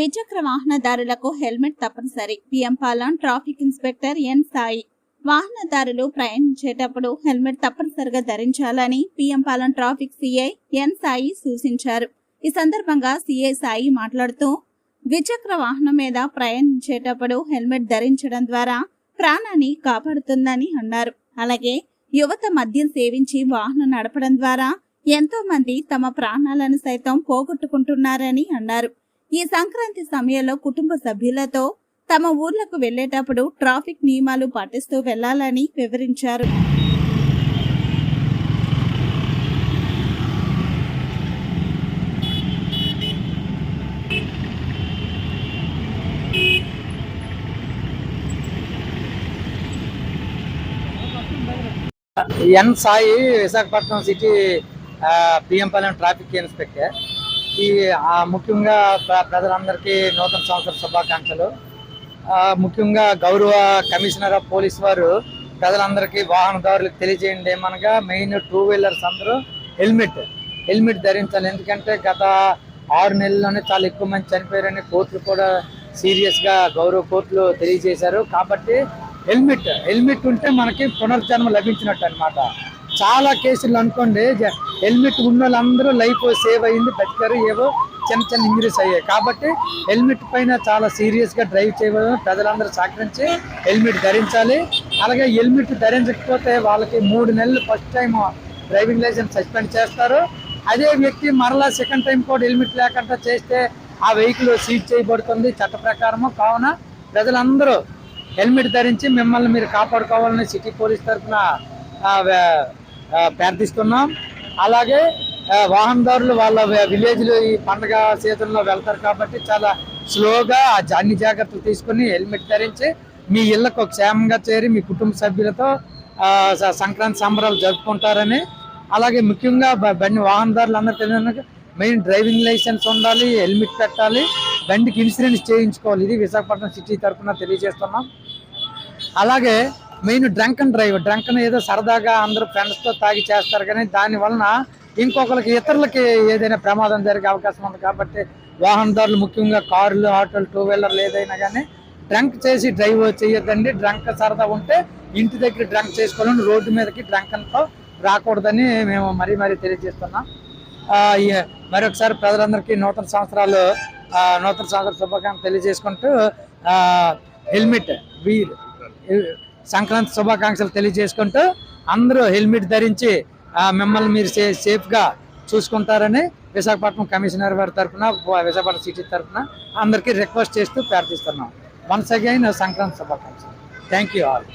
ద్విచక్ర వాహనదారులకు హెల్మెట్ తప్పనిసరి. PM Palan traffic inspector N Sai. వాహనదారులు ప్రయాణించేటప్పుడు హెల్మెట్ తప్పనిసరిగా ధరించాలని PM Palan traffic CI N Sai సూచించారు. ఈ సందర్భంగా సిఐ సాయి మాట్లాడుతూ ద్విచక్ర వాహనం మీద ప్రయాణించేటప్పుడు హెల్మెట్ ధరించడం ద్వారా ప్రాణాన్ని కాపాడుతుందని అన్నారు. అలాగే యువత మద్యం సేవించి వాహనం నడపడం ద్వారా ఎంతో మంది తమ ప్రాణాలను సైతం పోగొట్టుకుంటున్నారని అన్నారు. ఈ సంక్రాంతి సమయంలో కుటుంబ సభ్యులతో తమ ఊర్లకు వెళ్ళేటప్పుడు ట్రాఫిక్ నియమాలు పాటిస్తూ వెళ్ళాలని వివరించారు. N Sai Visakhapatnam city PM traffic inspector. ఈ ముఖ్యంగా ప్ర- ప్రజలందరికీ నూతన సంవత్సర శుభాకాంక్షలు. ముఖ్యంగా గౌరవ కమిషనర్ ఆఫ్ పోలీస్ వారు ప్రజలందరికీ వాహనదారులకు తెలియజేయండి ఏమనగా మెయిన్ టూ వీలర్స్ అందరూ హెల్మెట్ హెల్మెట్ ధరించాలి. ఎందుకంటే గత ఆరు నెలల్లోనే చాలా ఎక్కువ మంది చనిపోయారని కోర్టులు కూడా సీరియస్గా గౌరవ కోర్టులు తెలియజేశారు. కాబట్టి హెల్మెట్ హెల్మెట్ ఉంటే మనకి పునర్జన్మ లభించినట్టు అనమాట చాలా కేసులు అనుకోండి హెల్మెట్ ఉన్న వాళ్ళందరూ లైఫ్ సేవ్ అయింది బతికారు ఏవో చిన్న చిన్న ఇంజరీస్ అయ్యాయి. కాబట్టి హెల్మెట్ పైన చాలా సీరియస్గా డ్రైవ్ చేయడం ప్రజలందరూ సహకరించి హెల్మెట్ ధరించాలి. అలాగే హెల్మెట్ ధరించకపోతే వాళ్ళకి మూడు నెలలు first time driving licence suspend చేస్తారు. అదే వ్యక్తి మరలా సెకండ్ టైం కూడా హెల్మెట్ లేకుండా చేస్తే ఆ వెహికల్ సీజ్ చేయబడుతుంది. చట్ట ప్రకారము కావున ప్రజలందరూ హెల్మెట్ ధరించి మిమ్మల్ని మీరు కాపాడుకోవాలని సిటీ పోలీస్ తరఫున ప్రార్థిస్తున్నాం. అలాగే వాహనదారులు వాళ్ళ విలేజ్లో ఈ పండగ సీజన్లో వెళ్తారు కాబట్టి చాలా స్లోగా ఆ అన్ని జాగ్రత్తలు తీసుకుని హెల్మెట్ ధరించి మీ ఇళ్ళకు క్షేమంగా చేరి మీ కుటుంబ సభ్యులతో సంక్రాంతి సంబరాలు జరుపుకుంటారని. అలాగే ముఖ్యంగా బండి వాహనదారులు అందరూ మెయిన్ డ్రైవింగ్ లైసెన్స్ ఉండాలి హెల్మెట్ పెట్టాలి బండికి ఇన్సూరెన్స్ చేయించుకోవాలి. ఇది విశాఖపట్నం సిటీ తరఫున తెలియజేస్తున్నాం. అలాగే main drunk and drive. Drunk ఏదో సరదాగా అందరూ ఫ్రెండ్స్తో తాగి చేస్తారు కానీ దాని వలన ఇంకొకరికి ఇతరులకి ఏదైనా ప్రమాదం జరిగే అవకాశం ఉంది కాబట్టి వాహనదారులు ముఖ్యంగా కార్లు ఆటోలు టూ వీలర్లు ఏదైనా కానీ డ్రంక్ చేసి డ్రైవ్ చేయొద్దండి. డ్రంక్ సరదా ఉంటే ఇంటి దగ్గర డ్రంక్ చేసుకోవాలని రోడ్డు మీదకి డ్రంకన్తో రాకూడదని మేము మరీ మరీ తెలియజేస్తున్నాం. మరొకసారి ప్రజలందరికీ నూతన సంవత్సరాలు నూతన సంవత్సర శుభాకాంక్షలు తెలియజేసుకుంటూ హెల్మెట్ వీర్ సంక్రాంతి శుభాకాంక్షలు తెలియజేసుకుంటూ అందరూ హెల్మెట్ ధరించి మిమ్మల్ని మీరు సేఫ్గా చూసుకుంటారని విశాఖపట్నం కమిషనర్ వారి తరఫున విశాఖపట్నం సిటీ తరఫున అందరికీ రిక్వెస్ట్ చేస్తూ ప్రార్థిస్తున్నాం. వన్స్ అగైన్ సంక్రాంతి శుభాకాంక్షలు. Thank you all.